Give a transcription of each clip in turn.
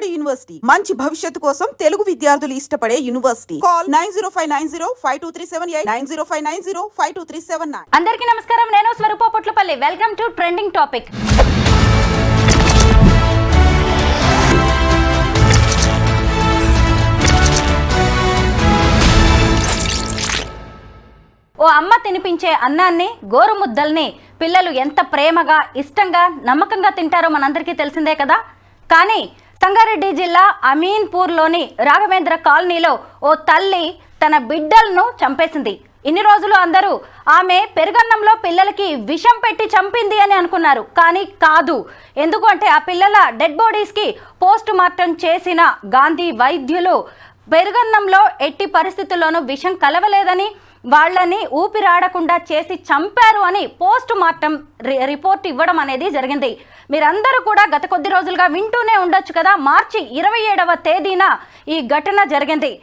బాలబడి యూనివర్సిటీ. మంచి భవిష్యత్తు కోసం తెలుగు విద్యార్థులు ఇష్టపడే university. Call nine zero five nine zero five two three seven eight nine zero five nine zero five two three seven nine. అందరికీ నమస్కారం నేను Swaroopa Potlapalli. Welcome to trending topic ఓ అమ్మ తినిపించే అన్నాన్ని గోరుముద్దల్ని పిల్లలు ఎంత ప్రేమగా ఇష్టంగా నమ్మకంగా తింటారో మనందరికీ తెలిసిందే కదా. కానీ సంగారెడ్డి జిల్లా అమీన్పూర్లోని రాఘవేంద్ర కాలనీలో ఓ తల్లి తన బిడ్డలను చంపేసింది. ఇన్ని రోజులు అందరూ ఆమె పెరుగన్నంలో పిల్లలకి విషం పెట్టి చంపింది అని అనుకున్నారు కానీ కాదు. ఎందుకు అంటే ఆ పిల్లల డెడ్ బాడీస్కి పోస్ట్ మార్టం చేసిన గాంధీ వైద్యులు పెరుగన్నంలో ఎట్టి పరిస్థితుల్లోనూ విషం కలవలేదని వాళ్ళని ఊపిరాడకుండా చేసి చంపారు అని పోస్ట్ మార్టం రి- రిపోర్ట్ ఇవ్వడం అనేది జరిగింది. మీరందరూ కూడా గత కొద్ది రోజులుగా వింటూనే ఉండొచ్చు కదా మార్చి ఇరవై ఏడవ తేదీన ఈ ఘటన జరిగింది.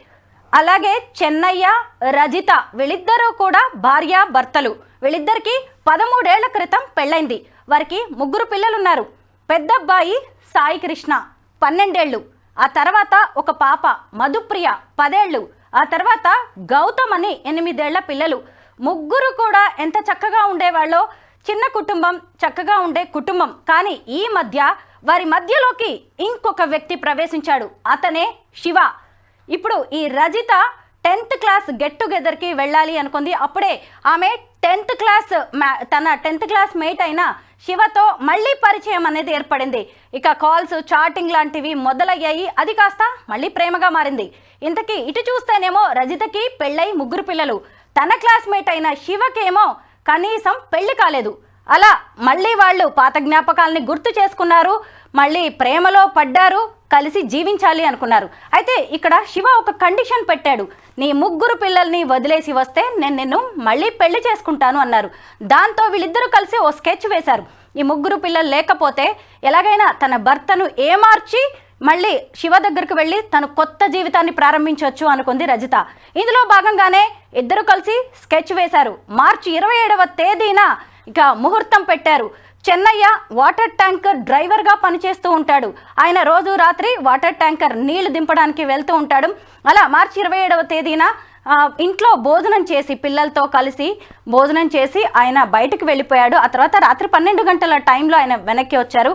అలాగే చెన్నయ్య రజిత వీళ్ళిద్దరూ కూడా భార్య భర్తలు వీళ్ళిద్దరికి పదమూడేళ్ళ క్రితం పెళ్ళైంది. వారికి ముగ్గురు పిల్లలున్నారు. పెద్దబ్బాయి సాయి కృష్ణ పన్నెండేళ్ళు ఆ తర్వాత ఒక పాప మధుప్రియ పదేళ్ళు ఆ తర్వాత గౌతమ్ అని ఎనిమిదేళ్ళ పిల్లలు. ముగ్గురు కూడా ఎంత చక్కగా ఉండేవాళ్ళో? చిన్న కుటుంబం చక్కగా ఉండే కుటుంబం. కానీ ఈ మధ్య వారి మధ్యలోకి ఇంకొక వ్యక్తి ప్రవేశించాడు. అతనే శివ. ఇప్పుడు ఈ రజిత టెన్త్ క్లాస్ గెట్ టుగెదర్కి వెళ్ళాలి అనుకుంది. అప్పుడే ఆమె టెన్త్ క్లాస్ మ్యా- తన టెన్త్ క్లాస్ మేట్ అయిన శివతో మళ్ళీ పరిచయం అనేది ఏర్పడింది. ఇక కాల్స్ చాటింగ్ లాంటివి మొదలయ్యాయి. అది కాస్త మళ్ళీ ప్రేమగా మారింది. ఇంతకీ ఇటు చూస్తేనేమో రజితకి పెళ్ళై ముగ్గురు పిల్లలు. తన క్లాస్మేట్ అయిన శివకేమో కనీసం పెళ్ళి కాలేదు. అలా మళ్ళీ వాళ్ళు పాత జ్ఞాపకాలని గుర్తు చేసుకున్నారు. మళ్ళీ ప్రేమలో పడ్డారు. కలిసి జీవించాలి అనుకున్నారు. అయితే ఇక్కడ శివ ఒక కండిషన్ పెట్టాడు. నీ ముగ్గురు పిల్లల్ని వదిలేసి వస్తే నేను నిన్ను మళ్ళీ పెళ్ళి చేసుకుంటాను అన్నారు. దాంతో వీళ్ళిద్దరూ కలిసి ఓ స్కెచ్ వేశారు. ఈ ముగ్గురు పిల్లలు లేకపోతే ఎలాగైనా తన భర్తను ఏమార్చి మళ్ళీ శివ దగ్గరికి వెళ్ళి తను కొత్త జీవితాన్ని ప్రారంభించవచ్చు అనుకుంది రజిత. ఇందులో భాగంగానే ఇద్దరు కలిసి స్కెచ్ వేశారు. మార్చి ఇరవై ఏడవ తేదీన ఇక ముహూర్తం పెట్టారు. చెన్నయ్య వాటర్ ట్యాంకర్ డ్రైవర్గా పనిచేస్తూ ఉంటాడు. ఆయన రోజు రాత్రి వాటర్ ట్యాంకర్ నీళ్ళు దింపడానికి వెళ్తూ ఉంటాడు. అలా మార్చి ఇరవై ఏడవ తేదీన ఇంట్లో భోజనం చేసి పిల్లలతో కలిసి భోజనం చేసి ఆయన బయటకు వెళ్ళిపోయాడు. ఆ తర్వాత రాత్రి పన్నెండు గంటల టైంలో ఆయన వెనక్కి వచ్చారు.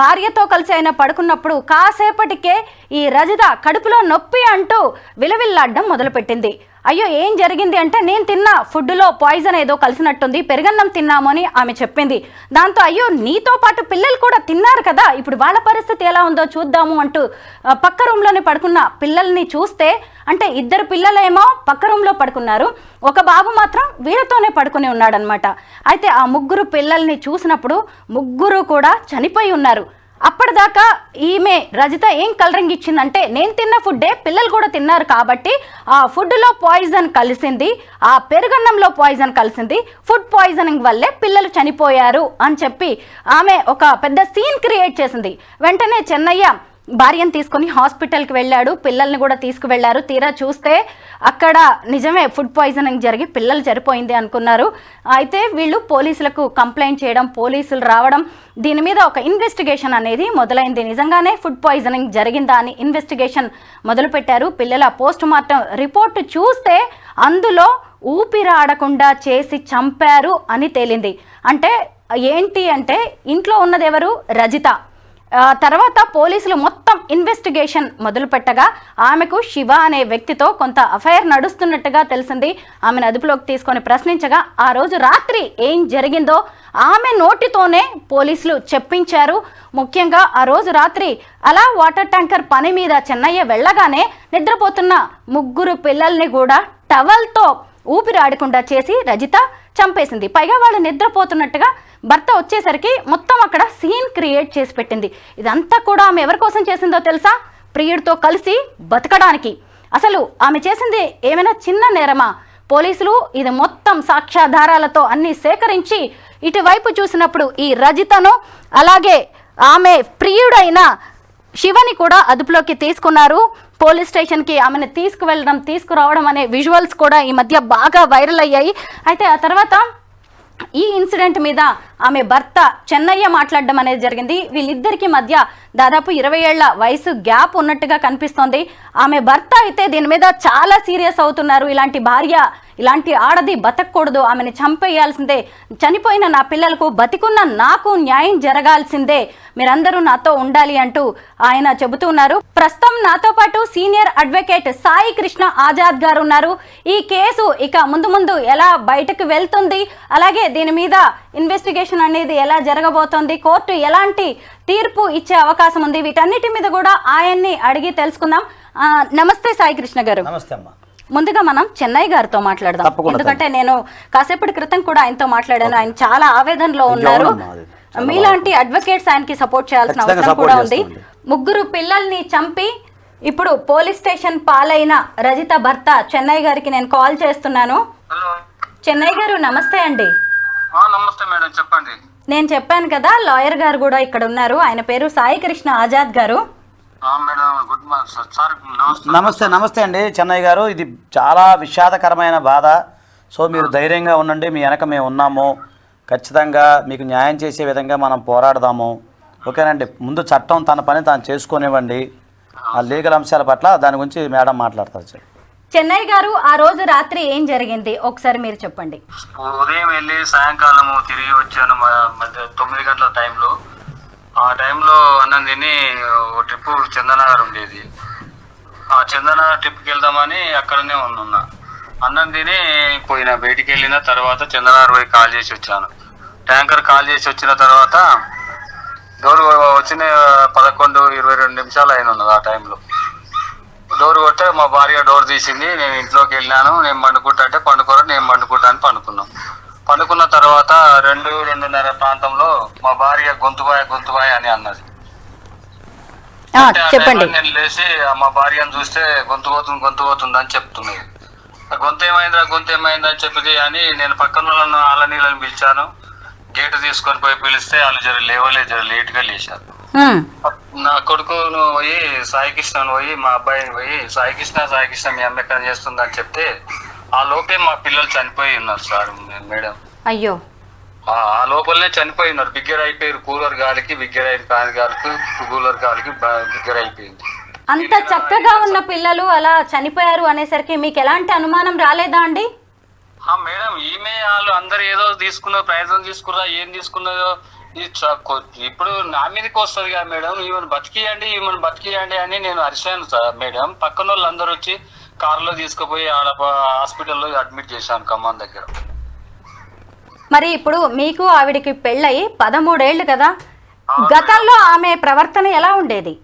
భార్యతో కలిసి ఆయన పడుకున్నప్పుడు కాసేపటికే ఈ రజిత కడుపులో నొప్పి అంటూ విలవిల్లాడడం మొదలుపెట్టింది. అయ్యో ఏం జరిగింది అంటే నేను తిన్న ఫుడ్లో పాయిజన్ ఏదో కలిసినట్టుంది పెరుగన్నం తిన్నాము అని ఆమె చెప్పింది. దాంతో అయ్యో నీతో పాటు పిల్లలు కూడా తిన్నారు కదా ఇప్పుడు వాళ్ళ పరిస్థితి ఎలా ఉందో చూద్దాము అంటూ పక్క రూమ్లోనే పడుకున్న పిల్లల్ని చూస్తే అంటే ఇద్దరు పిల్లలేమో పక్క రూమ్లో పడుకున్నారు ఒక బాబు మాత్రం వీళ్ళతోనే పడుకుని ఉన్నాడనమాట అయితే ఆ ముగ్గురు పిల్లల్ని చూసినప్పుడు ముగ్గురు కూడా చనిపోయి ఉన్నారు. అప్పటిదాకా ఈమె రజిత ఏం కలరింగ్ ఇచ్చిందంటే నేను తిన్న ఫుడ్డే పిల్లలు కూడా తిన్నారు కాబట్టి ఆ ఫుడ్లో పాయిజన్ కలిసింది ఆ పెరుగన్నంలో పాయిజన్ కలిసింది ఫుడ్ పాయిజనింగ్ వల్లే పిల్లలు చనిపోయారు అని చెప్పి ఆమె ఒక పెద్ద సీన్ క్రియేట్ చేసింది. వెంటనే చెన్నయ్య భార్యను తీసుకొని హాస్పిటల్కి వెళ్ళాడు పిల్లల్ని కూడా తీసుకువెళ్ళారు. తీరా చూస్తే అక్కడ నిజమే ఫుడ్ పాయిజనింగ్ జరిగి పిల్లలు చనిపోయింది అనుకున్నారు. అయితే వీళ్ళు పోలీసులకు కంప్లైంట్ చేయడం పోలీసులు రావడం దీని మీద ఒక ఇన్వెస్టిగేషన్ అనేది మొదలైంది. నిజంగానే ఫుడ్ పాయిజనింగ్ జరిగిందా అని ఇన్వెస్టిగేషన్ మొదలుపెట్టారు. పిల్లల పోస్ట్ మార్టం రిపోర్ట్ చూస్తే అందులో ఊపిరాడకుండా చేసి చంపారు అని తేలింది. అంటే ఏంటి అంటే ఇంట్లో ఉన్నది ఎవరు? రజిత. తర్వాత పోలీసులు మొత్తం ఇన్వెస్టిగేషన్ మొదలుపెట్టగా ఆమెకు శివ అనే వ్యక్తితో కొంత అఫైర్ నడుస్తున్నట్టుగా తెలిసింది. ఆమెను అదుపులోకి తీసుకొని ప్రశ్నించగా ఆ రోజు రాత్రి ఏం జరిగిందో ఆమె నోటితోనే పోలీసులు చెప్పించారు. ముఖ్యంగా ఆ రోజు రాత్రి అలా వాటర్ ట్యాంకర్ పని మీద చెన్నయ్య వెళ్ళగానే నిద్రపోతున్న ముగ్గురు పిల్లల్ని కూడా టవల్తో ఊపిరాడకుండా చేసి రజిత చంపేసింది. పైగా వాళ్ళు నిద్రపోతున్నట్టుగా భర్త వచ్చేసరికి మొత్తం అక్కడ సీన్ క్రియేట్ చేసి పెట్టింది. ఇదంతా కూడా ఆమె ఎవరి కోసం చేసిందో తెలుసా? ప్రియుడితో కలిసి బతకడానికి. అసలు ఆమె చేసింది ఏమైనా చిన్న నేరమా? పోలీసులు ఇది మొత్తం సాక్ష్యాధారాలతో అన్ని సేకరించి ఇటువైపు చూసినప్పుడు ఈ రజితను అలాగే ఆమె ప్రియుడైన శివని కూడా అదుపులోకి తీసుకున్నారు. పోలీస్ స్టేషన్కి ఆమెను తీసుకువెళ్ళడం తీసుకురావడం అనే విజువల్స్ కూడా ఈ మధ్య బాగా వైరల్ అయ్యాయి. అయితే ఆ తర్వాత ఈ ఇన్సిడెంట్ మీద ఆమె భర్త చెన్నయ్య మాట్లాడడం అనేది జరిగింది. వీళ్ళిద్దరికి మధ్య దాదాపు ఇరవై ఏళ్ళ వయసు గ్యాప్ ఉన్నట్టుగా కనిపిస్తోంది. ఆమె భర్త అయితే దీని మీద చాలా సీరియస్ అవుతున్నారు. ఇలాంటి భార్య ఇలాంటి ఆడది బతకూడదు ఆమెను చంపేయాల్సిందే. చనిపోయిన నా పిల్లలకు బతికున్న నాకు న్యాయం జరగాల్సిందే. మీరందరూ నాతో ఉండాలి అంటూ ఆయన చెబుతున్నారు. ప్రస్తుతం నాతో పాటు సీనియర్ అడ్వకేట్ సాయి కృష్ణ ఆజాద్ గారు ఉన్నారు. ఈ కేసు ఇక ముందు ముందు ఎలా బయటకు వెళ్తుంది? అలాగే దీని మీద ఇన్వెస్టిగేషన్ అనేది ఎలా జరగబోతోంది? కోర్టు ఎలాంటి తీర్పు ఇచ్చే అవకాశం ఉంది? వీటన్నిటి మీద కూడా ఆయన్ని అడిగి తెలుసుకుందాం. నమస్తే సాయి కృష్ణ గారు. నమస్తే అమ్మా. ముందుగా మనం చెన్నై గారితో మాట్లాడదాం. ఎందుకంటే నేను కాసేపటి క్రితం కూడా ఆయనతో మాట్లాడాను. ఆయన చాలా ఆవేదనలో ఉన్నారు. మీలాంటి అడ్వకేట్స్ ఆయనకి సపోర్ట్ చేయాల్సిన అవసరం కూడా ఉంది. ముగ్గురు పిల్లల్ని చంపి ఇప్పుడు పోలీస్ స్టేషన్ పాలైన రజిత భర్త చెన్నై గారికి నేను కాల్ చేస్తున్నాను. హలో. చెన్నై గారు నమస్తే అండి. నమస్తే మేడం చెప్పండి. నేను చెప్పాను కదా లాయర్ గారు కూడా ఇక్కడ ఉన్నారు. ఆయన పేరు సాయి కృష్ణ ఆజాద్ గారు. ఆ, madam good morning sir. Sir నమస్తే. నమస్తే అండి. చెన్నయ్య గారు ఇది చాలా విషాదకరమైన బాధ. సో మీరు ధైర్యంగా ఉండండి. మీ వెనక మేము ఉన్నాము. ఖచ్చితంగా మీకు న్యాయం చేసే విధంగా మనం పోరాడదాము. ఓకేనండి? ముందు చట్టం తన పని తాను చేసుకొనివ్వండి. ఆ. లీగల్ అంశాల పట్ల దాని గురించి మేడం మాట్లాడతారు చెన్నై గారు ఆ రోజు రాత్రి ఏం జరిగింది? ఒకసారి మీరు చెప్పండి. ఉదయం వెళ్ళి సాయంకాలం తిరిగి వచ్చాను మధ్య తొమ్మిది గంటల టైంలో. ఆ టైంలో అన్నం తిని ట్రిప్ చందనగర్ ఉండేది. ఆ చందనగర్ ట్రిప్కి వెళ్దామని అక్కడనే ఉన్నా అన్నం తిని పోయిన బయటికి వెళ్ళిన తర్వాత చందనగర్ పోయి కాల్ చేసి వచ్చాను. ట్యాంకర్ కాల్ చేసి వచ్చిన తర్వాత గౌరవ వచ్చిన పదకొండు ఇరవై రెండు నిమిషాలు అయిన ఉన్నది ఆ టైంలో. డోర్ కొట్టే మా భార్య డోర్ తీసింది నేను ఇంట్లోకి వెళ్ళాను నేను పండుకుంటా అంటే పండుకోరా నేను పండుకుంటా అని పండుకున్నాం. పండుకున్న తర్వాత రెండు రెండున్నర ప్రాంతంలో మా భార్య గొంతుబాయ గొంతుబాయ అని అన్నది. చెప్పండి. నేను లేచి ఆ మా భార్యను చూస్తే గొంతు పోతుంది గొంతు పోతుంది అని చెప్తున్నది ఆ గొంతు ఏమైందా గొంతు ఏమైందా అని చెప్పితే అని నేను పక్కన వాళ్ళను ఆల నీళ్ళని పిలిచాను. గేటు తీసుకొని పోయి పిలిస్తే వాళ్ళు జర లేవలే జర లేట్గా లేచారు. నా కొడుకును పోయి సాయి కృష్ణను పోయి మా అబ్బాయిని పోయి సాయి కృష్ణ సాయి కృష్ణ మీ అమ్మ ఎక్కడ చేస్తుందని చెప్తే ఆ లోపే మా పిల్లలు చనిపోయి ఉన్నారు సార్ మేడం. అయ్యో. ఆ లోపలనే చనిపోయి ఉన్నారు. బిగ్గర అయిపోయారు కూలర్ గాలికి బిగ్గర అయిన కాని గాలికి కూలర్ గాలికి బిగ్గర అయిపోయింది అంత చక్కగా ఉన్న పిల్లలు అలా చనిపోయారు అనేసరికి మీకు ఎలాంటి అనుమానం రాలేదా అండి? మేడం ఈమె వాళ్ళు అందరు ఏదో తీసుకున్నారు ప్రయత్నం తీసుకున్నా ఏం తీసుకున్నదో ఇప్పుడు నా మీదకి వస్తుంది కదా మేడం ఈమెను బతికియండి ఈమెను బతికియండి అని నేను అరిశాను సార్ మేడం. పక్కన వాళ్ళు అందరూ వచ్చి కారులో తీసుకుపోయి ఆడ హాస్పిటల్లో అడ్మిట్ చేశాను ఖమ్మం దగ్గర. మరి ఇప్పుడు మీకు ఆవిడికి పెళ్ళయి పదమూడేళ్ళు కదా. గతంలో ఆమె ప్రవర్తన ఎలా ఉండేది?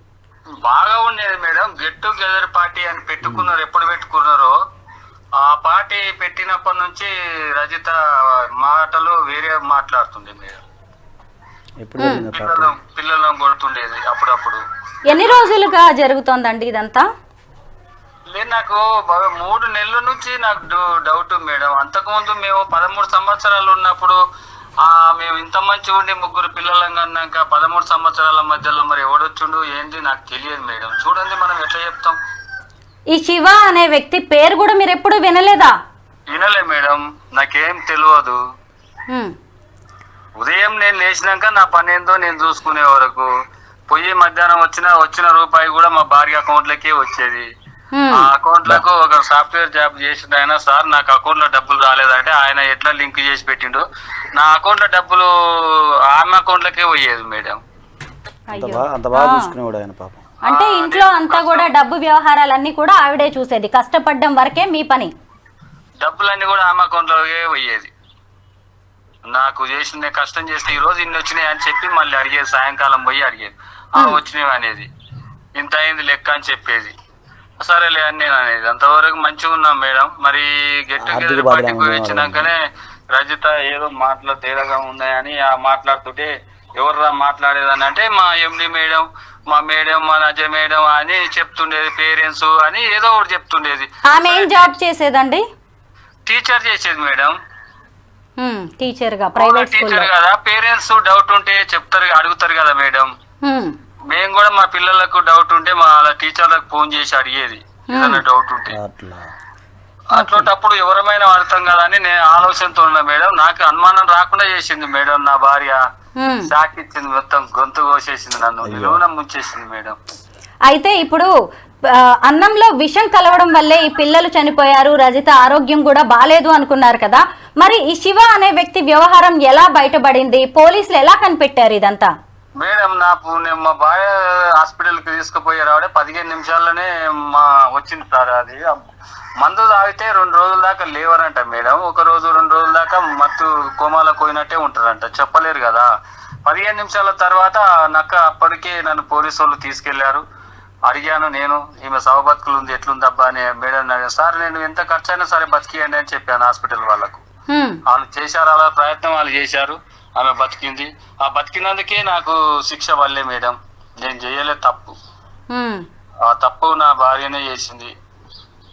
బాగా ఉండేది మేడం. గెట్ టుగెదర్ పార్టీ అని పెట్టుకున్నారు. ఎప్పుడు పెట్టుకున్నారో. ఆ పార్టీ పెట్టినప్పటి నుంచి రజిత మాటలు వేరే మాట్లాడుతుంది మేడం. ఎప్పుడు పిల్లలను కొడుతుండేది అప్పుడప్పుడు. ఎన్ని రోజులుగా జరుగుతోందండి ఇదంతా? లేదు నాకు మూడు నెలల నుంచి నాకు డౌట్ మేడం. అంతకుముందు మేము పదమూడు సంవత్సరాలు ఉన్నప్పుడు ఆ మేము ఇంత మంచి ఉండి ముగ్గురు పిల్లలం కన్నాక పదమూడు సంవత్సరాల మధ్యలో మరి ఎవడొచ్చుండు ఏంటి నాకు తెలియదు మేడం. చూడండి మనం ఎట్లా చెప్తాం. ఈ శివ అనే వ్యక్తి పేరు కూడా మీరు ఎప్పుడు వినలేదా? వినలే మేడం. నాకేం తెలియదు. ఉదయం నేను లేచినాక నా పని ఏందో నేను చూసుకునే వరకు పొయ్యి మధ్యాహ్నం వచ్చిన వచ్చిన రూపాయి కూడా మా భార్య అకౌంట్లకే వచ్చేది. ఉమ్, ఆ అకౌంట్లకు ఒక సాఫ్ట్వేర్ జాబ్ చేసిన ఆయన సార్ నాకు అకౌంట్లో డబ్బులు రాలేదంటే ఆయన ఎట్లా లింక్ చేసి పెట్టిండు. నా అకౌంట్లో డబ్బులు ఆమె అకౌంట్ లకే పోయేది మేడం. అంత అయ్యో బాగా అంత బాగా ఆ. చూసుకునేవాడు ఆయన పాపం. అంటే ఇంట్లో అంతా కూడా డబ్బు వ్యవహారాలన్నీ కూడా ఆవిడే చూసేది. కష్టపడడం వరకే మీ పని. డబ్బులన్నీ కూడా ఆమె అకౌంట్ లోకే పోయేది. నాకు చేసిన కష్టం చేస్తే ఈ రోజు ఇన్ని వచ్చినాయి అని చెప్పి మళ్ళీ అడిగేది సాయంకాలం పోయి అడిగేది. ఆ వచ్చినవి అనేది. ఇంత అయింది లెక్క అని చెప్పేది. సరేలే అని నేను అనేది. అంతవరకు మంచిగా ఉన్నాం మేడం. మరి గెట్ టుగెదర్ పార్టీకి పోయి వచ్చినాకనే రజిత ఏదో మాటలు తేడాగా ఉన్నాయని ఆ మాట్లాడుతుంటే ఎవర్రా మాట్లాడేదని అంటే మా ఎండి మేడం మా మేడం మా నజ మేడం అని చెప్తుండేది పేరెంట్స్ అని ఏదో ఒకటి చెప్తుండేది. ఆమె ఏం జాబ్ చేసేదండి? టీచర్ చేసేది మేడం. ఉమ్, టీచర్గా ప్రైవేట్ టీచర్ కదా. పేరెంట్స్ డౌట్ ఉంటే చెప్తారు అడుగుతారు కదా మేడం. మేము కూడా మా పిల్లలకు డౌట్ ఉంటే మా టీచర్లకు ఫోన్ చేసి అడిగేది. ఏదైనా డౌట్ ఉంటే. అట్లా. అట్లాంటప్పుడు ఎవరమైనా కదా అని నేను ఆలోచనతో ఉన్నా మేడం. నాకు అనుమానం రాకుండా చేసింది మేడం నా భార్య. ఇచ్చింది మొత్తం గొంతు కోసేసింది నన్ను. నిలువున ముంచేసింది మేడం. అయితే ఇప్పుడు అన్నంలో విషం కలవడం వల్లే ఈ పిల్లలు చనిపోయారు. రజిత ఆరోగ్యం కూడా బాగాలేదు అనుకున్నారు కదా. మరి ఈ శివ అనే వ్యక్తి వ్యవహారం ఎలా బయటపడింది? పోలీసులు ఎలా కనిపెట్టారు ఇదంతా? మేడం నాకు నేను మా భార్య హాస్పిటల్కి తీసుకుపోయి రావడే పదిహేను నిమిషాల్లోనే మా వచ్చింది సార్ అది. మందు తాగితే రెండు రోజుల దాకా లేవరంట మేడం. ఒక రోజు రెండు రోజుల దాకా మత్తు కోమాలో పోయినట్టే ఉంటారంట. చెప్పలేరు కదా. పదిహేను నిమిషాల తర్వాత నక్క అప్పటికే నన్ను పోలీసు వాళ్ళు తీసుకెళ్ళారు. అడిగాను నేను ఈమె సవ బతుకులు ఉంది ఎట్లుందబ్బా? అని మేడం సార్ నేను ఎంత ఖర్చు అయినా సరే బతికియండి అని చెప్పాను హాస్పిటల్ వాళ్ళకు. వాళ్ళు చేశారు అలా ప్రయత్నం వాళ్ళు చేశారు ఆమె బతికింది. ఆ బతికినందుకే నాకు శిక్ష వల్లే మేడం. నేను చేయలేదు తప్పు. ఆ తప్పు నా భార్యనే చేసింది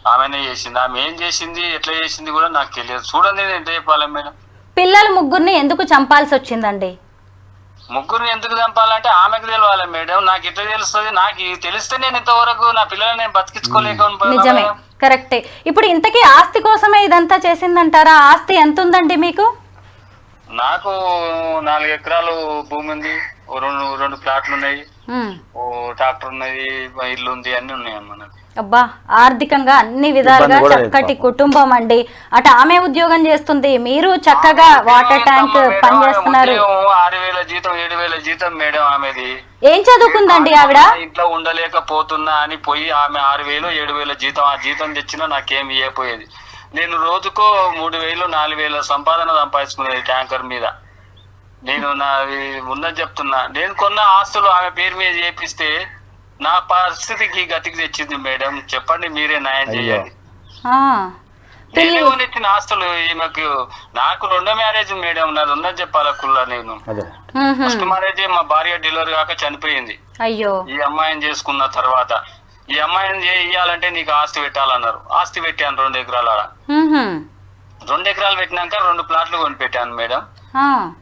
ఆమెనే చేసింది. ఆమె ఏం చేసింది ఎట్లా చేసింది కూడా నాకు తెలియదు. చూడండి నేను ఎంత చెప్పాలి మేడం. పిల్లల ముగ్గురిని ఎందుకు చంపాల్సి వచ్చిందండి ముగ్గురిని ఎందుకు చంపాలంటే ఆమెకు తెలియాలి మేడం. నాకు ఎట్లా తెలుస్తుంది? నాకు తెలిస్తే నేను ఇంతవరకు నా పిల్లల్ని నేను నిజమే. కరెక్టే. ఇప్పుడు ఇంతకీ ఆస్తి కోసమే ఇదంతా చేసిందంటారా? ఆస్తి ఎంత ఉందండి మీకు? నాకు నాలుగు ఎకరాలు భూమి ఉంది. ఓ రెండు రెండు ప్లాట్లు ఉన్నాయి. ఓ ట్రాక్టర్ ఉన్నది ఇల్లు ఉంది అన్ని ఉన్నాయి అమ్మ నాకు. అబ్బా ఆర్థికంగా అన్ని విధాలుగా చక్కటి. కుటుంబం అండి. అటు ఆమె ఉద్యోగం చేస్తుంది. మీరు చక్కగా వాటర్ ట్యాంక్ పని చేస్తున్నారు. ఆరు వేల జీతం ఏడు వేల జీతం మేడం ఆమెది. ఏం చదువుకుందండి ఆవిడ? ఇంట్లో ఉండలేకపోతున్నా అని పోయి ఆమె ఆరు వేలు ఏడు వేల జీతం ఆ జీతం తెచ్చినా నాకేం ఇవ్వపోయేది నేను రోజుకో మూడు వేలు నాలుగు వేల సంపాదన సంపాదించుకునేది ట్యాంకర్ మీద. నేను నా ఉన్నది చెప్తున్నా. నేను కొన్న ఆస్తులు ఆమె పేరు మీద చేపిస్తే నా పరిస్థితికి గతికి తెచ్చింది మేడం. చెప్పండి మీరే న్యాయం చేయాలి. కొనిచ్చిన ఆస్తులు ఈమెకు నాకు రెండో మ్యారేజ్ మేడం నాది ఉన్నది చెప్పాలా కుల్లా నేను. ఫస్ట్ మ్యారేజ్ మా భార్య డెలివరీ కాక చనిపోయింది. అయ్యో. ఈ అమ్మాయిని చేసుకున్న తర్వాత ఈ అమ్మాయిని చేయాలంటే నీకు ఆస్తి పెట్టాలన్నారు. ఆస్తి పెట్టాను రెండు ఎకరాల. రెండు ఎకరాలు పెట్టినాక రెండు ప్లాట్లు కొని పెట్టాను మేడం. ఆ.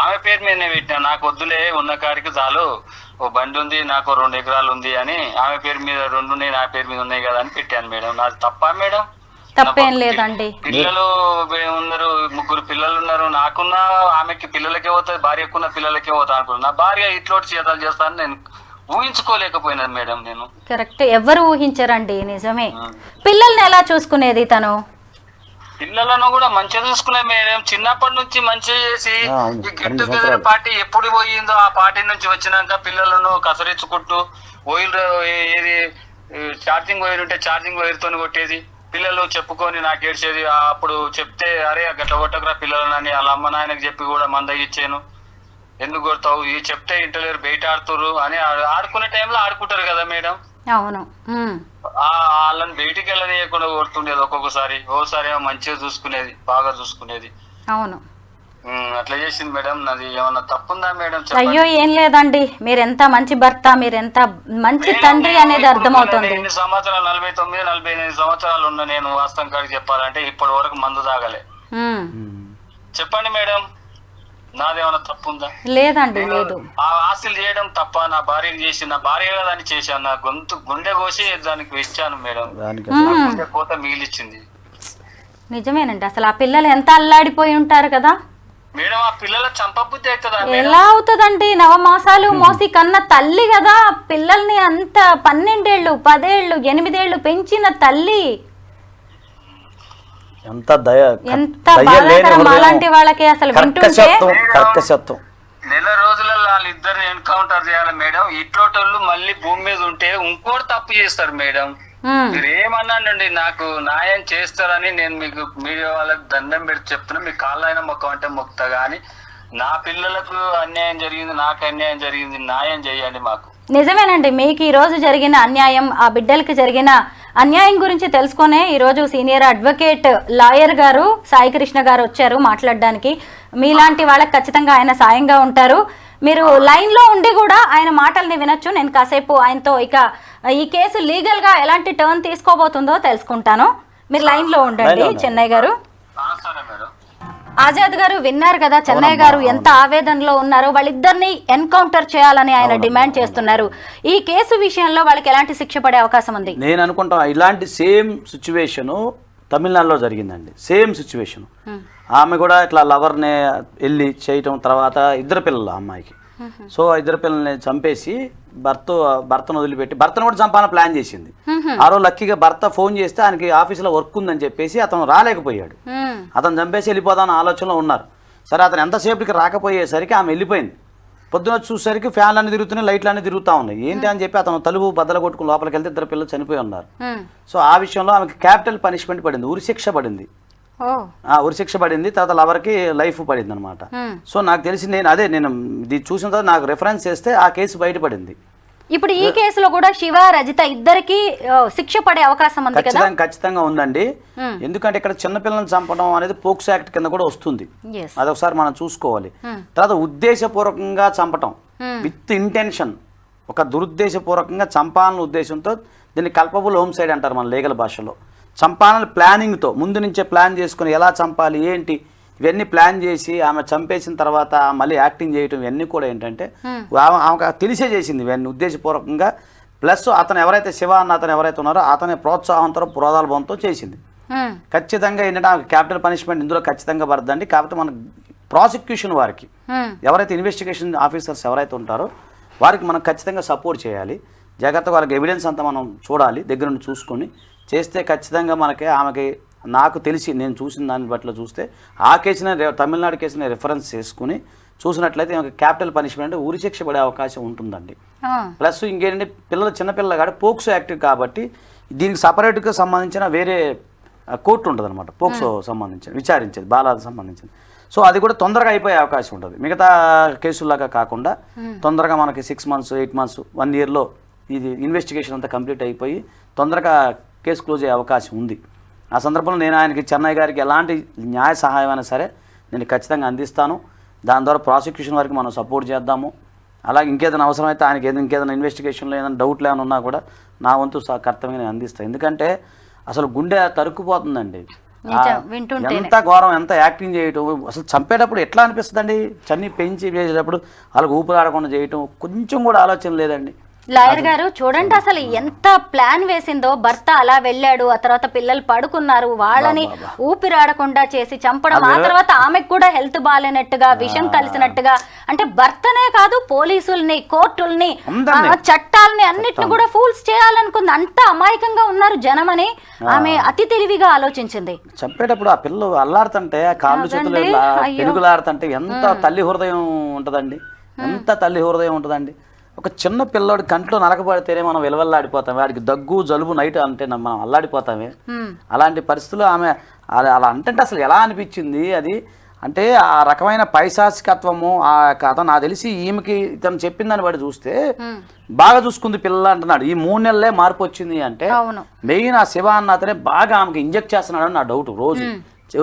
ఆమె పేరు మీదనే పెట్టాను. నాకు వద్దులే ఉన్న కాడికి చాలు. ఓ బండి ఉంది నాకు రెండు ఎకరాలు ఉంది అని ఆమె పేరు మీద రెండు ఉన్నాయి నా పేరు మీద ఉన్నాయి కదా అని పెట్టాను మేడం. నాది తప్ప మేడం? తప్పేం లేదండి. పిల్లలు ఉన్నారు ముగ్గురు పిల్లలు ఉన్నారు. నాకున్న ఆమెకి పిల్లలకే పోతుంది భార్యకున్న పిల్లలకే పోతా అనుకున్నాను నా భార్య ఇట్లోటి చేతాలు చేస్తాను నేను ఊహించుకోలేకపోయినాను మేడం నేను. కరెక్ట్. ఎవరు ఊహించరండి? నిజమే. పిల్లల్ని ఎలా చూసుకునేది తను? పిల్లలను కూడా మంచిగా చూసుకునే మేడం. చిన్నప్పటి నుంచి మంచిగా చేసి. ఈ గెట్ టుగెదర్. పార్టీ ఎప్పుడు పోయిందో ఆ పార్టీ నుంచి వచ్చినాక పిల్లలను కసరించుకుంటూ ఓయిల్ ఏది ఛార్జింగ్ వైర్ ఉంటే ఛార్జింగ్ వైర్ తోని కొట్టేది పిల్లలు చెప్పుకొని నాకు ఏడ్చేది. అప్పుడు చెప్తే అరే గట్ల కొట్టకురా పిల్లలని వాళ్ళ అమ్మ నాయనకి చెప్పి కూడా మంద ఇచ్చాను. ఎందుకు కొడతావు? ఇది చెప్తే ఇంటలేరు బయట ఆడుతురు అని ఆడుకునే టైంలో ఆడుకుంటారు కదా మేడం. అవును. వాళ్ళని బయటికి వెళ్ళనీయకుండా కొడుతుండేది ఒక్కొక్కసారి. ఓసారి మంచిగా చూసుకునేది బాగా చూసుకునేది. అవును. అట్లా చేసింది మేడం. నాది ఏమన్నా తప్పుందా మేడం చెప్పండి. అయ్యో ఏం లేదండి. మీరెంత మంచి భర్త మీరెంత మంచి నేను తండ్రి అనేది అర్థమవుతుంది. నేను ఎన్ని సంవత్సరాలు నలభై తొమ్మిది నలభై ఎనిమిది సంవత్సరాలు ఉన్న నేను వాస్తవం కాడికి చెప్పాలంటే ఇప్పటి వరకు మందు తాగలే. చెప్పండి మేడం. నాదేమన్నా తప్పుందా? లేదండి లేదు. ఆ ఆస్తులు చేయడం తప్ప నా భార్యకి చేసి నా భార్య అని చేశాను. నా గొంతు గుండె కోసి దానికి ఇచ్చాను మేడం. దానికి నా గుండె కోత మిగిలిచ్చింది. నిజమేనండి అసలు ఆ పిల్లలు ఎంత అల్లాడిపోయి ఉంటారు కదా? మేడం ఆ పిల్లల చంపబుద్ధి అవుతుందా ఎలా అవుతుందండి? నవమాసాలు మోసి కన్న తల్లి కదా? పిల్లల్ని అంత పన్నెండేళ్ళు పదేళ్ళు ఎనిమిదేళ్ళు పెంచిన తల్లి. ఎంత దయ ఎంత బాధాకరం. అలాంటి వాళ్ళకి అసలు వింటుంటే కర్కశత్వం. కర్కశత్వం నెల రోజులలో వాళ్ళిద్దరిని ఎన్కౌంటర్ చేయాలి మేడం. ఇట్లోటోళ్ళు మళ్ళీ భూమి మీద ఉంటే ఇంకోటి తప్పు చేస్తారు మేడం. మీరు ఏమన్నానండి నాకు న్యాయం చేస్తారని నేను మీకు మీడియా వాళ్ళకి దండం పెట్టి చెప్తున్నా. మీ కాళ్ళైనా మొక్క అంటే మొక్తా గాని నా పిల్లలకు అన్యాయం జరిగింది నాకు అన్యాయం జరిగింది న్యాయం చేయండి మాకు. నిజమేనండి మీకు ఈ రోజు జరిగిన అన్యాయం ఆ బిడ్డలకి జరిగిన అన్యాయం గురించి తెలుసుకునే ఈరోజు సీనియర్ అడ్వకేట్ లాయర్ గారు సాయి కృష్ణ గారు వచ్చారు మాట్లాడడానికి. మీలాంటి వాళ్ళకి ఖచ్చితంగా ఆయన సాయంగా ఉంటారు. మీరు లైన్లో ఉండి కూడా ఆయన మాటల్ని వినొచ్చు. నేను కాసేపు ఆయనతో ఇక ఈ కేసు లీగల్గా ఎలాంటి టర్న్ తీసుకోబోతుందో తెలుసుకుంటాను. మీరు లైన్లో ఉండండి. చెన్నై గారు. ఆజాద్ గారు విన్నారు కదా చెన్నై గారు ఎంత ఆవేదనలో ఉన్నారో వాళ్ళిద్దరిని ఎన్కౌంటర్ చేయాలని ఆయన డిమాండ్ చేస్తున్నారు. ఈ కేసు విషయంలో వాళ్ళకి ఎలాంటి శిక్ష పడే అవకాశం ఉంది? నేను అనుకుంటా ఇలాంటి సేమ్ సిచ్యువేషను తమిళనాడులో జరిగిందండి. Same situation. ఆమె కూడా ఇట్లా లవర్ని వెళ్ళి చేయటం తర్వాత ఇద్దరు పిల్లలు అమ్మాయికి. సో ఇద్దరు పిల్లల్ని చంపేసి భర్త భర్తను వదిలిపెట్టి భర్తను కూడా చంపాలని ప్లాన్ చేసింది. ఆ రోజు లక్కీగా భర్త ఫోన్ చేస్తే ఆయనకి ఆఫీసులో వర్క్ ఉందని చెప్పేసి అతను రాలేకపోయాడు. అతను చంపేసి వెళ్ళిపోదాం ఆలోచనలో ఉన్నారు. సరే అతను ఎంతసేపటికి రాకపోయేసరికి ఆమె వెళ్ళిపోయింది. పొద్దున చూసేసరికి ఫ్యాన్లు అన్ని తిరుగుతున్నాయి లైట్లు అన్ని తిరుగుతూ ఉన్నాయి. ఏంటి అని చెప్పి అతను తలుపు బద్దలు కొట్టుకుని లోపలికి వెళ్తే ఇద్దరు పిల్లలు చనిపోయి ఉన్నారు. సో ఆ విషయంలో ఆమెకి క్యాపిటల్ పనిష్మెంట్ పడింది ఉరిశిక్ష పడింది. ఉరిశిక్ష పడింది తర్వాత లవర్కి లైఫ్ పడింది అనమాట. సో నాకు తెలిసి నేను అదే నేను ఇది చూసిన తర్వాత నాకు రెఫరెన్స్ చేస్తే ఆ కేసు బయటపడింది. ఇప్పుడు ఈ కేసులో కూడా శివ రజిత ఇద్దరికి శిక్ష పడే అవకాశం ఉంది కదా? ఖచ్చితంగా ఉందండి. ఎందుకంటే ఇక్కడ చిన్నపిల్లల్ని చంపడం అనేది పోక్సో యాక్ట్ కింద కూడా వస్తుంది. అదొకసారి మనం చూసుకోవాలి. తర్వాత ఉద్దేశపూర్వకంగా చంపటం. విత్ ఇంటెన్షన్ ఒక దురుద్దేశపూర్వకంగా చంపాలన్న ఉద్దేశంతో దీన్ని కల్పబుల్ హోమ్ సైడ్ అంటారు మన లీగల్ భాషలో. చంపాలని ప్లానింగ్తో ముందు నుంచే ప్లాన్ చేసుకుని ఎలా చంపాలి ఏంటి ఇవన్నీ ప్లాన్ చేసి ఆమె చంపేసిన తర్వాత మళ్ళీ యాక్టింగ్ చేయటం ఇవన్నీ కూడా ఏంటంటే ఆమె ఆమెకు తెలిసే చేసింది ఇవన్నీ ఉద్దేశపూర్వకంగా. ప్లస్ అతను ఎవరైతే శివ అన్న అతను ఎవరైతే ఉన్నారో అతని ప్రోత్సాహంతో ప్రోదాలభంతో చేసింది. ఖచ్చితంగా ఏంటంటే ఆమెకు క్యాపిటల్ పనిష్మెంట్ ఇందులో ఖచ్చితంగా పడుతుందండి కాకపోతే మన ప్రాసిక్యూషన్ వారికి ఎవరైతే ఇన్వెస్టిగేషన్ ఆఫీసర్స్ ఎవరైతే ఉంటారో వారికి మనం ఖచ్చితంగా సపోర్ట్ చేయాలి. జాగ్రత్తగా వాళ్ళకి ఎవిడెన్స్ అంతా మనం చూడాలి దగ్గర నుండి చూసుకొని. చేస్తే ఖచ్చితంగా మనకి ఆమెకి నాకు తెలిసి నేను చూసిన దాన్ని బట్టి చూస్తే ఆ కేసుని తమిళనాడు కేసుని రెఫరెన్స్ చేసుకుని చూసినట్లయితే క్యాపిటల్ పనిష్మెంట్ ఉరిశిక్ష పడే అవకాశం ఉంటుందండి. ప్లస్ ఇంకేంటంటే పిల్లలు చిన్నపిల్లలు కాబట్టి పోక్సో యాక్ట్ కాబట్టి దీనికి సపరేట్గా సంబంధించిన వేరే కోర్టు ఉంటుంది అనమాట పోక్సో సంబంధించిన విచారించేది బాలాలకు సంబంధించింది సో అది కూడా తొందరగా అయిపోయే అవకాశం ఉంటుంది. మిగతా కేసుల్లాగా కాకుండా తొందరగా మనకి six months eight months one ఇయర్లో ఇది ఇన్వెస్టిగేషన్ అంతా కంప్లీట్ అయిపోయి తొందరగా కేసు క్లోజ్ అయ్యే అవకాశం ఉంది. ఆ సందర్భంలో నేను ఆయనకి చెన్నై గారికి ఎలాంటి న్యాయ సహాయం అయినా సరే నేను ఖచ్చితంగా అందిస్తాను. దాని ద్వారా ప్రాసిక్యూషన్ వరకు మనం సపోర్ట్ చేద్దాము. అలాగే ఇంకేదైనా అవసరమైతే ఆయనకి ఏదైనా ఇంకేదైనా ఇన్వెస్టిగేషన్లో ఏదైనా డౌట్లు ఏమైనా ఉన్నా కూడా నా వంతు సహ కర్తవ్యంగా నేను అందిస్తాను. ఎందుకంటే అసలు గుండె తరుక్కుపోతుందండి. ఎంత ఘోరం ఎంత యాక్టింగ్ చేయటం అసలు చంపేటప్పుడు ఎట్లా అనిపిస్తుందండి? చన్ని పెంచి చేసేటప్పుడు వాళ్ళకి ఊపిరాడకుండా చేయటం కొంచెం కూడా ఆలోచన లేదండి. లాయర్ గారు చూడండి అసలు ఎంత ప్లాన్ వేసిందో. భర్త అలా వెళ్ళాడు ఆ తర్వాత పిల్లలు పడుకున్నారు వాళ్ళని ఊపిరాడకుండా చేసి చంపడం ఆ తర్వాత ఆమెకు కూడా హెల్త్ బాగాలేనట్టుగా విషం కలిసినట్టుగా అంటే భర్తనే కాదు పోలీసుల్ని కోర్టుల్ని చట్టాలని అన్నిటిని కూడా ఫూల్స్ చేయాలనుకుంది. అంత అమాయకంగా ఉన్నారు జనమని ఆమె అతి తెలివిగా ఆలోచించింది. చంపేటప్పుడు ఆ పిల్లలు అల్లాడుతుంటే కాళ్ళు చేతులు ఎంత తల్లి హృదయం ఉంటుందండి. ఎంత తల్లి హృదయం ఉంటుందండి. ఒక చిన్న పిల్లోడి కంట్లో నలకబడితేనే మనం విలవల్లాడిపోతాం. వాడికి దగ్గు జలుబు నైట్ అంటే మనం అల్లాడిపోతామే. అలాంటి పరిస్థితుల్లో ఆమె అలా అంటే అసలు ఎలా అనిపించింది అది? అంటే ఆ రకమైన పైశాచికత్వము ఆ కథ నాకు తెలిసి ఈమెకి ఇతను చెప్పిన దాన్ని బట్టి చూస్తే బాగా చూసుకుంది పిల్ల అంటున్నాడు. ఈ మూడు నెలలే మార్పు వచ్చింది అంటే మెయిన్ ఆ శివ అన్న అతనే బాగా ఆమెకి ఇంజెక్ట్ చేస్తున్నాడు అని నా డౌట్ రోజు.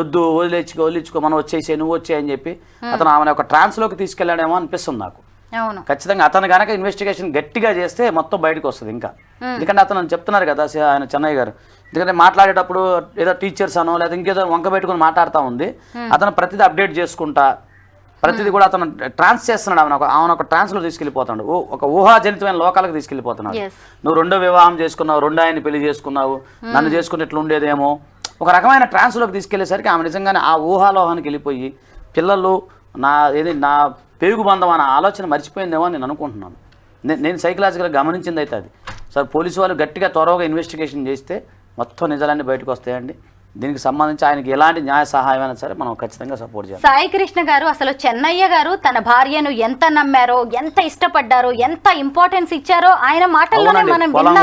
వద్దు వదిలేచుకో వదిలించుకో మనం వచ్చేసే నువ్వు వచ్చే అని చెప్పి అతను ఆమెను ఒక ట్రాన్స్లోకి తీసుకెళ్ళాడేమో అనిపిస్తుంది నాకు. అవును. ఖచ్చితంగా అతను కనుక ఇన్వెస్టిగేషన్ గట్టిగా చేస్తే మొత్తం బయటకు వస్తుంది ఇంకా. ఎందుకంటే అతను చెప్తున్నారు కదా ఆయన చెన్నై గారు. ఎందుకంటే మాట్లాడేటప్పుడు ఏదో టీచర్స్ అనో లేదా ఇంకేదో వంక పెట్టుకుని మాట్లాడుతూ ఉంది. అతను ప్రతిదీ అప్డేట్ చేసుకుంటా. ప్రతిదీ కూడా అతను ట్రాన్స్ చేస్తున్నాడు. ఆమెను ఒక ఆమెను ఒక ట్రాన్స్లో తీసుకెళ్ళిపోతాడు. ఒక ఊహాజనితమైన లోకాలకు తీసుకెళ్ళిపోతున్నాడు. నువ్వు రెండో వివాహం చేసుకున్నావు రెండో ఆయన్ని పెళ్ళి చేసుకున్నావు నన్ను చేసుకుని ఇట్లా ఉండేదేమో. ఒక రకమైన ట్రాన్స్లోకి తీసుకెళ్ళేసరికి ఆమె నిజంగానే ఆ ఊహాలోహానికి వెళ్ళిపోయి పిల్లలు నా ఏది నా పేగు బంధం అన్న ఆలోచన మర్చిపోయిందేమో అని నేను అనుకుంటున్నాను. నేను సైకలాజికల్గా గమనించింది అయితే అది. సార్ పోలీసు వాళ్ళు గట్టిగా త్వరగా ఇన్వెస్టిగేషన్ చేస్తే మొత్తం నిజాలన్నీ బయటకు వస్తాయండి. దీనికి సంబంధించి ఆయనకి ఎలాంటి న్యాయ సహాయం అయినా సరే మనం ఖచ్చితంగా సపోర్ట్ చేయాలి. సాయి కృష్ణ గారు అసలు చెన్నయ్య గారు తన భార్యను ఎంత నమ్మారో ఎంత ఇష్టపడ్డారో ఎంత ఇంపార్టెన్స్ ఇచ్చారో ఆయన మాటల్లోనే మనం పొలం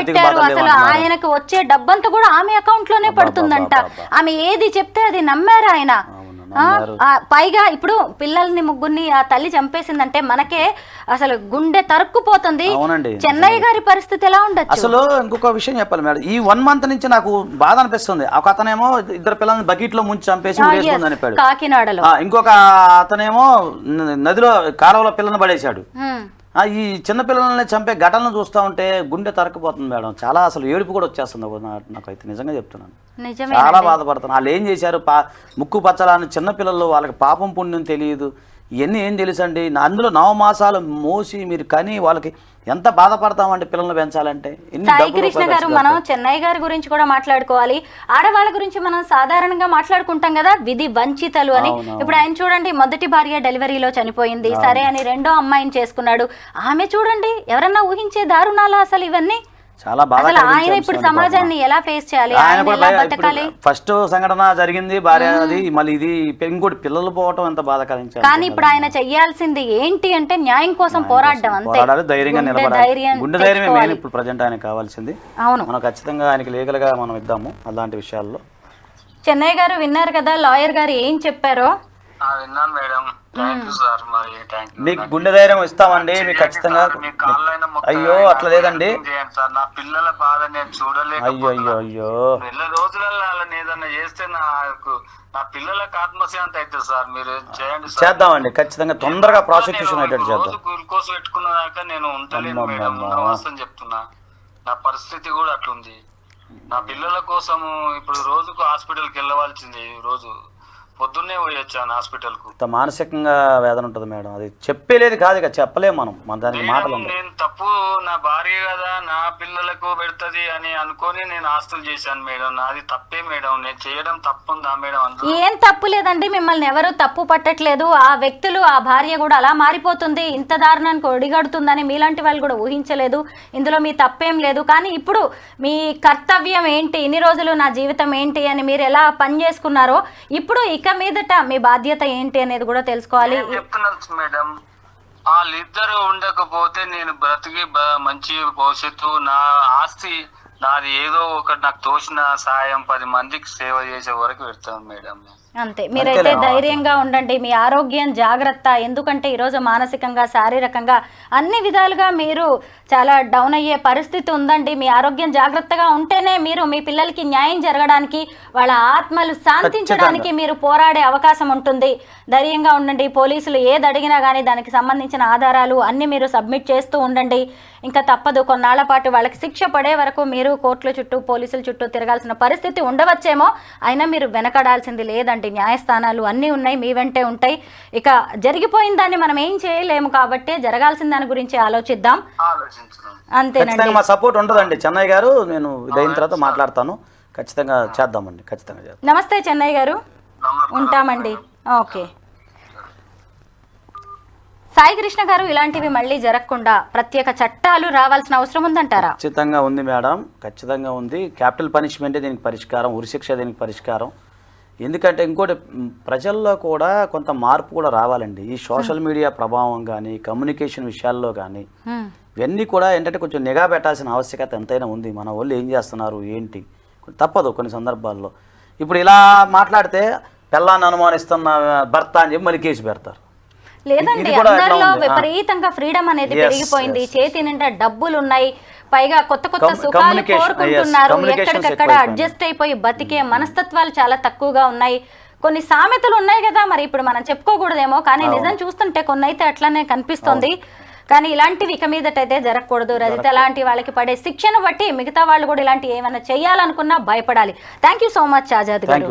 పెట్టారు అసలు? ఆయనకు వచ్చే డబ్బంతా కూడా ఆమె అకౌంట్లోనే పడుతుందంట. ఆమె ఏది చెప్తే అది నమ్మారు ఆయన. పైగా ఇప్పుడు పిల్లల్ని ముగ్గురిని ఆ తల్లి చంపేసిందంటే మనకే అసలు గుండె తరుక్కుపోతుంది. అవునండి, చెన్నయ్య గారి పరిస్థితి ఎలా ఉండొచ్చు? అసలు ఇంకొక విషయం చెప్పాలి మేడం. ఈ వన్ మంత్ నుంచి నాకు బాధ అనిపిస్తుంది. ఒక అతనేమో ఇద్దరు పిల్లల్ని బకెట్లో ముంచి చంపేసి కాకినాడలో. ఇంకొక అతనేమో నదిలో కాలువలో పిల్లల్ని పడేశాడు. ఈ చిన్న పిల్లల్ని చంపే ఘటనలు చూస్తూ ఉంటే గుండె తరకపోతుంది మేడం. చాలా అసలు ఏడుపు కూడా వచ్చేస్తుంది నాకైతే నిజంగా చెప్తున్నాను. చాలా బాధపడుతున్నాను వాళ్ళు ఏం చేశారు? పా ముక్కు పచ్చలాని చిన్న పిల్లలు వాళ్ళకి పాపం పుణ్యం తెలియదు. ఇవన్నీ ఏం తెలుసండి? అందులో నవమాసాలు మోసి మీరు కని వాళ్ళకి ఎంత బాధపడతామండి పిల్లల్ని పెంచాలంటే? సాయి కృష్ణ గారు మనం. చెన్నై గారి గురించి కూడా మాట్లాడుకోవాలి. ఆడవాళ్ళ గురించి మనం సాధారణంగా మాట్లాడుకుంటాం కదా విధి వంచితలు అని. ఇప్పుడు ఆయన చూడండి మొదటి భార్య డెలివరీలో చనిపోయింది. సరే అని రెండో అమ్మాయిని చేసుకున్నాడు. ఆమె చూడండి ఎవరన్నా ఊహించే దారుణాలు అసలు ఇవన్నీ? చాలా అసలు బాధ ఆయన ఇప్పుడు సమాజాన్ని ఎలా ఫేస్ చేయాలి? ఆయన ఆయన కూడా బతకాలి? ఫస్ట్ సంఘటన జరిగింది భార్య అది. మళ్ళీ ఇది ఇంకోటి పిల్లలు పోవటం ఎంత బాధకరించాలి కానీ ఇప్పుడు ఆయన చెయ్యాల్సింది ఏంటి అంటే న్యాయం కోసం పోరాడడం అంతే. పోరాడాలి ధైర్యంగా గుండె నిలబడాలి. ధైర్యం గుండె ధైర్యమే మెయిన్. ఇప్పుడు ప్రజెంట్ ఆయనకు కావాల్సింది. అవును. మనం ఖచ్చితంగా ఆయనకి లీగల్గా మనం ఇద్దాము అలాంటి విషయాల్లో. చెన్నై గారు విన్నారు కదా లాయర్ గారు ఏం చెప్పారో? ఆ, విన్నాను మేడం. మీకు గుండె ధైర్యం ఇస్తామండి మీకు ఖచ్చితంగా అయ్యో అట్లా లేదండి. నా పిల్లల బాధ నేను చూడలేక అయ్యో అయ్యో అయ్యో. నెల రోజులలో వాళ్ళని ఏదన్నా చేస్తే నాకు నా పిల్లలకు ఆత్మశాంతి అవుతుంది సార్ మీరు చేయండి చేద్దామండి ఖచ్చితంగా తొందరగా ప్రాసిక్యూషన్ అయ్యేటట్టు చేద్దాం. గ్లూకోజ్ పెట్టుకున్న దాకా నేను ఉండలేను. మేడం వాస్తవం చెప్తున్నా. నా పరిస్థితి కూడా అట్లుంది. నా పిల్లల కోసము ఇప్పుడు రోజుకు హాస్పిటల్కి వెళ్ళవలసింది రోజు. పొద్దున్నే పోయి వచ్చాను హాస్పిటల్కు ఇంత మానసికంగా వేదన ఉంటుంది మేడం. అది చెప్పేలేదు కాదు ఇక చెప్పలేము మనం. మన దానికి మాటలు నేను- ఉండవు నేను తప్పు నా భార్య కదా నా పిల్లలకు పెడుతుంది అని అనుకొని నేను ఆస్తులు చేశాను మేడం. నాది తప్పే మేడం. నేను చేయడం తప్పు ఉందా మేడం అందులో? ఏం తప్పు లేదండి. మిమ్మల్ని ఎవరు తప్పు పట్టట్లేదు. ఆ వ్యక్తులు ఆ భార్య కూడా అలా మారిపోతుంది. ఇంత దారుణానికి ఒడిగడుతుందని మీలాంటి వాళ్ళు కూడా ఊహించలేదు. ఇందులో మీ తప్పేం లేదు. కానీ ఇప్పుడు మీ కర్తవ్యం ఏంటి? ఇన్ని రోజులు నా జీవితం ఏంటి అని మీరు ఎలా పని చేసుకున్నారో ఇప్పుడు ఇక మీదట మీ బాధ్యత ఏంటి అనేది కూడా తెలుసుకోవాలి. నేను చెప్తున్నాను మేడం వాళ్ళిద్దరు ఉండకపోతే నేను బ్రతికి బ- మంచి భవిష్యత్తు నా ఆస్తి నాది ఏదో ఒకటి నాకు తోచిన సాయం పది మందికి సేవ చేసే వరకు పెడతాను మేడం. అంతే. మీరైతే. ధైర్యంగా ఉండండి మీ ఆరోగ్యం జాగ్రత్త. ఎందుకంటే ఈరోజు మానసికంగా శారీరకంగా అన్ని విధాలుగా మీరు చాలా డౌన్ అయ్యే పరిస్థితి ఉందండి. మీ ఆరోగ్యం జాగ్రత్తగా ఉంటేనే మీరు మీ పిల్లలకి న్యాయం జరగడానికి వాళ్ళ ఆత్మలు శాంతించడానికి మీరు పోరాడే అవకాశం ఉంటుంది. ధైర్యంగా ఉండండి. పోలీసులు ఏది అడిగినా కానీ దానికి సంబంధించిన ఆధారాలు అన్ని మీరు సబ్మిట్ చేస్తూ ఉండండి. ఇంకా తప్పదు. కొన్నాళ్ళ పాటు వాళ్ళకి శిక్ష పడే వరకు మీరు కోర్టుల చుట్టూ పోలీసుల చుట్టూ తిరగాల్సిన పరిస్థితి ఉండవచ్చేమో. అయినా మీరు వెనకడాల్సింది లేదండి. న్యాయస్థానాలు అన్నీ ఉన్నాయి. మీ వెంటే ఉంటాయి. ఇక జరిగిపోయిన దాన్ని మనం ఏం చేయలేము కాబట్టి జరగాల్సిన దాని గురించి ఆలోచిద్దాం. అంతేనండి. ఖచ్చితంగా మా సపోర్ట్ ఉంటుందండి. చెన్నై గారు నేను ఇదైన తర్వాత మాట్లాడతాను. ఖచ్చితంగా చేద్దామండి. ఖచ్చితంగా చేద్దాం. నమస్తే చెన్నై గారు. ఉంటామండి. ఓకే. సాయి కృష్ణ గారు ఇలాంటివి మళ్ళీ జరగకుండా ప్రత్యేక చట్టాలు రావాల్సిన అవసరం ఉందంటారా? ఖచ్చితంగా ఉంది మేడం. ఖచ్చితంగా ఉంది. క్యాపిటల్ పనిష్మెంటే దీనికి పరిష్కారం ఉరిశిక్ష దీనికి పరిష్కారం. ఎందుకంటే ఇంకోటి ప్రజల్లో కూడా కొంత మార్పు కూడా రావాలండి. ఈ సోషల్ మీడియా ప్రభావం కానీ కమ్యూనికేషన్ విషయాల్లో కానీ హ్మ్. ఇవన్నీ కూడా ఏంటంటే కొంచెం నిఘా పెట్టాల్సిన ఆవశ్యకత ఎంతైనా ఉంది. మన వాళ్ళు ఏం చేస్తున్నారు ఏంటి? తప్పదు కొన్ని సందర్భాల్లో. ఇప్పుడు ఇలా మాట్లాడితే పిల్లాన్ని అనుమానిస్తున్న భర్త అని చెప్పి మళ్ళీ కేసు పెడతారు. లేదండి అందరిలో. విపరీతంగా ఫ్రీడమ్ అనేది పెరిగిపోయింది. చేతి నిండా డబ్బులు ఉన్నాయి పైగా కొత్త కొత్త సుఖాలు కోరుకుంటున్నారు. ఎక్కడికక్కడ. అడ్జస్ట్ అయిపోయి బతికే మనస్తత్వాలు చాలా తక్కువగా ఉన్నాయి. కొన్ని సామెతలు ఉన్నాయి కదా మరి. ఇప్పుడు మనం చెప్పుకోకూడదేమో. కానీ నిజం చూస్తుంటే కొన్ని అయితే అట్లనే కనిపిస్తుంది. కానీ ఇలాంటివి ఇక మీదటైతే జరగకూడదు. రజిత లాంటి వాళ్ళకి పడే శిక్షను బట్టి మిగతా వాళ్ళు కూడా ఇలాంటి ఏమైనా చేయాలనుకున్నా భయపడాలి. Thank you so much Azad గారు.